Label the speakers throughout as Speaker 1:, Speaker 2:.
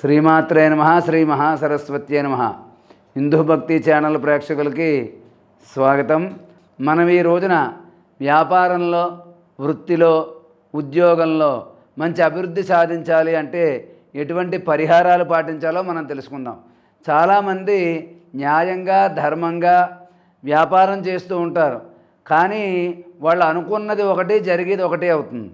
Speaker 1: శ్రీమాత్రే నమ శ్రీ మహాసరస్వత్యే నమ. హిందూ భక్తి ఛానల్ ప్రేక్షకులకి స్వాగతం. మనం ఈ రోజున వ్యాపారంలో వృత్తిలో ఉద్యోగంలో మంచి అభివృద్ధి సాధించాలి అంటే ఎటువంటి పరిహారాలు పాటించాలో మనం తెలుసుకుందాం. చాలామంది న్యాయంగా ధర్మంగా వ్యాపారం చేస్తూ ఉంటారు. కానీ వాళ్ళు అనుకున్నది ఒకటి జరిగేది ఒకటే అవుతుంది.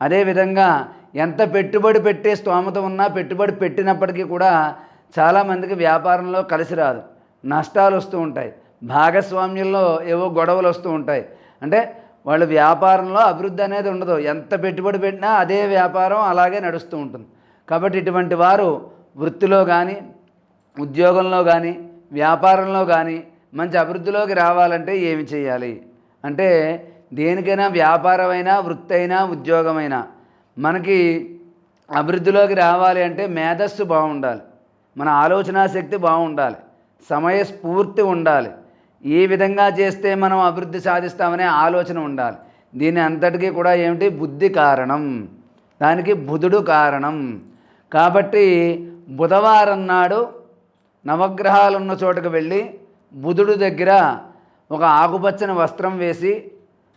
Speaker 1: అదేవిధంగా ఎంత పెట్టుబడి పెట్టే స్తోమత ఉన్నా పెట్టుబడి పెట్టినప్పటికీ కూడా చాలామందికి వ్యాపారంలో కలిసి రాదు. నష్టాలు వస్తూ ఉంటాయి. భాగస్వామ్యంలో ఏవో గొడవలు వస్తూ ఉంటాయి. అంటే వాళ్ళ వ్యాపారంలో అభివృద్ధి అనేది ఉండదు. ఎంత పెట్టుబడి పెట్టినా అదే వ్యాపారం అలాగే నడుస్తూ ఉంటుంది. కాబట్టి ఇటువంటి వారు వృత్తిలో కానీ ఉద్యోగంలో కానీ వ్యాపారంలో కానీ మంచి అభివృద్ధిలోకి రావాలంటే ఏమి చేయాలి? అంటే దేనికైనా వ్యాపారమైనా వృత్తి అయినా ఉద్యోగమైనా మనకి అభివృద్ధిలోకి రావాలి అంటే మేధస్సు బాగుండాలి. మన ఆలోచనా శక్తి బాగుండాలి. సమయస్ఫూర్తి ఉండాలి. ఏ విధంగా చేస్తే మనం అభివృద్ధి సాధిస్తామనే ఆలోచన ఉండాలి. దీని అంతటికీ కూడా ఏమిటి? బుద్ధి కారణం. దానికి బుధుడు కారణం. కాబట్టి బుధవారం నాడు నవగ్రహాలు ఉన్న చోటుకు వెళ్ళి బుధుడు దగ్గర ఒక ఆకుపచ్చని వస్త్రం వేసి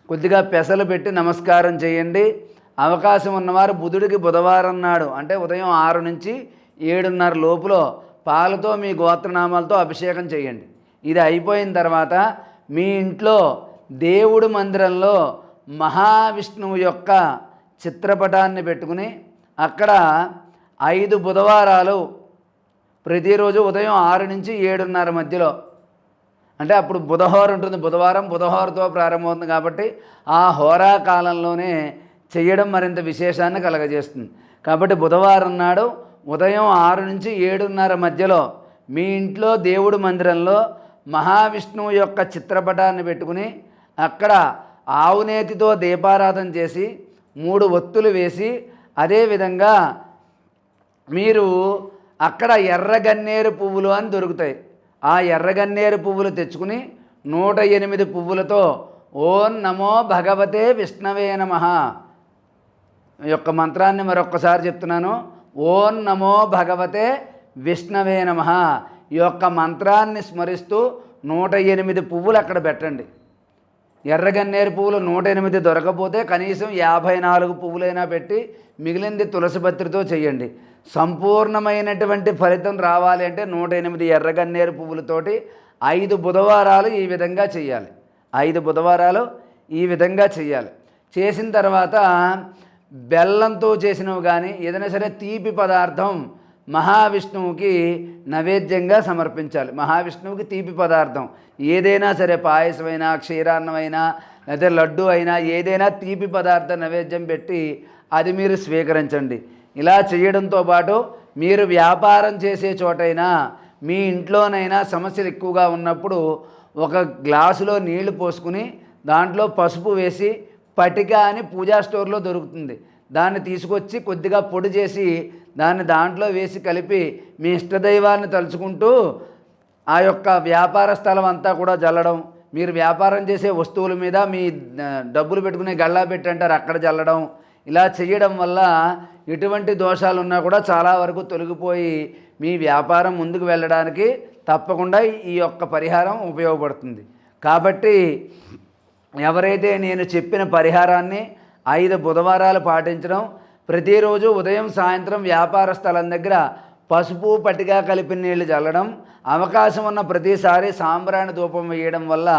Speaker 1: కొద్దిగా పెసలు పెట్టి నమస్కారం చేయండి. అవకాశం ఉన్నవారు బుధుడికి బుధవారం నాడు అంటే ఉదయం ఆరు నుంచి ఏడున్నర లోపులో పాలతో మీ గోత్రనామాలతో అభిషేకం చేయండి. ఇది అయిపోయిన తర్వాత మీ ఇంట్లో దేవుడు మందిరంలో మహావిష్ణువు యొక్క చిత్రపటాన్ని పెట్టుకుని అక్కడ ఐదు బుధవారాలు ప్రతిరోజు ఉదయం ఆరు నుంచి ఏడున్నర మధ్యలో. అంటే అప్పుడు బుధహోర ఉంటుంది. బుధవారం బుధహోరతో ప్రారంభమవుతుంది కాబట్టి ఆ హోరా కాలంలోనే చేయడం మరింత విశేషాన్ని కలగజేస్తుంది. కాబట్టి బుధవారం నాడు ఉదయం ఆరు నుంచి ఏడున్నర మధ్యలో మీ ఇంట్లో దేవుడు మందిరంలో మహావిష్ణువు యొక్క చిత్రపటాన్ని పెట్టుకుని అక్కడ ఆవునేతితో దీపారాధన చేసి మూడు ఒత్తులు వేసి అదేవిధంగా మీరు అక్కడ ఎర్రగన్నేరు పువ్వులు అని దొరుకుతాయి. ఆ ఎర్రగన్నేరు పువ్వులు తెచ్చుకుని నూట ఎనిమిది పువ్వులతో ఓం నమో భగవతే విష్ణవే నమ. యొక్క మంత్రాన్ని మరొక్కసారి చెప్తున్నాను. ఓం నమో భగవతే విష్ణవే నమ. ఈ యొక్క మంత్రాన్ని స్మరిస్తూ నూట ఎనిమిది పువ్వులు అక్కడ పెట్టండి. ఎర్రగన్నేరు పువ్వులు నూట ఎనిమిది దొరకపోతే కనీసం యాభై నాలుగు పువ్వులైనా పెట్టి మిగిలింది తులసిపత్రితో చేయండి. సంపూర్ణమైనటువంటి ఫలితం రావాలి అంటే నూట ఎనిమిది ఎర్రగన్నేరు పువ్వులతోటి ఐదు బుధవారాలు ఈ విధంగా చేయాలి. ఐదు బుధవారాలు ఈ విధంగా చేయాలి. చేసిన తర్వాత బెల్లంతో చేసినవి కానీ ఏదైనా సరే తీపి పదార్థం మహావిష్ణువుకి నైవేద్యంగా సమర్పించాలి. మహావిష్ణువుకి తీపి పదార్థం. ఏదైనా సరే పాయసమైనా క్షీరాన్నమైనా లేదా లడ్డు అయినా ఏదైనా తీపి పదార్థ నైవేద్యం పెట్టి అది మీరు స్వీకరించండి. ఇలా చేయడంతో పాటు మీరు వ్యాపారం చేసే చోటైనా మీ ఇంట్లోనైనా సమస్యలు ఎక్కువగా ఉన్నప్పుడు ఒక గ్లాసులో నీళ్ళు పోసుకుని దాంట్లో పసుపు వేసి పటిక అని పూజా స్టోర్లో దొరుకుతుంది. దాన్ని తీసుకొచ్చి కొద్దిగా పొడి చేసి దాన్ని దాంట్లో వేసి కలిపి మీ ఇష్టదైవాన్ని తలుచుకుంటూ ఆ యొక్క వ్యాపార స్థలం అంతా కూడా జల్లడం. మీరు వ్యాపారం చేసే వస్తువుల మీద మీ డబ్బులు పెట్టుకునే గల్లా పెట్టి అంటారు అక్కడ జల్లడం. ఇలా చేయడం వల్ల ఎటువంటి దోషాలు ఉన్నా కూడా చాలా వరకు తొలగిపోయి మీ వ్యాపారం ముందుకు వెళ్ళడానికి తప్పకుండా ఈ యొక్క పరిహారం ఉపయోగపడుతుంది. కాబట్టి ఎవరైతే నేను చెప్పిన పరిహారాన్ని ఐదు బుధవారాలు పాటించడం ప్రతిరోజు ఉదయం సాయంత్రం వ్యాపార స్థలం దగ్గర పసుపు పట్టిగా కలిపిన నీళ్ళు చల్లడం అవకాశం ఉన్న ప్రతిసారి సాంబ్రాణి ధూపం వేయడం వల్ల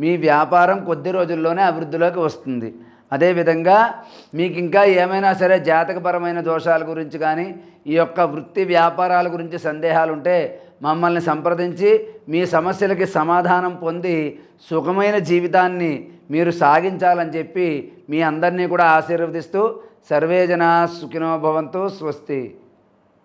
Speaker 1: మీ వ్యాపారం కొద్ది రోజుల్లోనే అభివృద్ధిలోకి వస్తుంది. అదేవిధంగా మీకు ఇంకా ఏమైనా సరే జాతకపరమైన దోషాల గురించి కానీ ఈ యొక్క వృత్తి వ్యాపారాల గురించి సందేహాలు ఉంటే మమ్మల్ని సంప్రదించి మీ సమస్యలకి సమాధానం పొంది సుఖమైన జీవితాన్ని మీరు సాగించాలని చెప్పి మీ అందరినీ కూడా ఆశీర్వదిస్తూ సర్వేజన సుఖినోభవంతో స్వస్తి.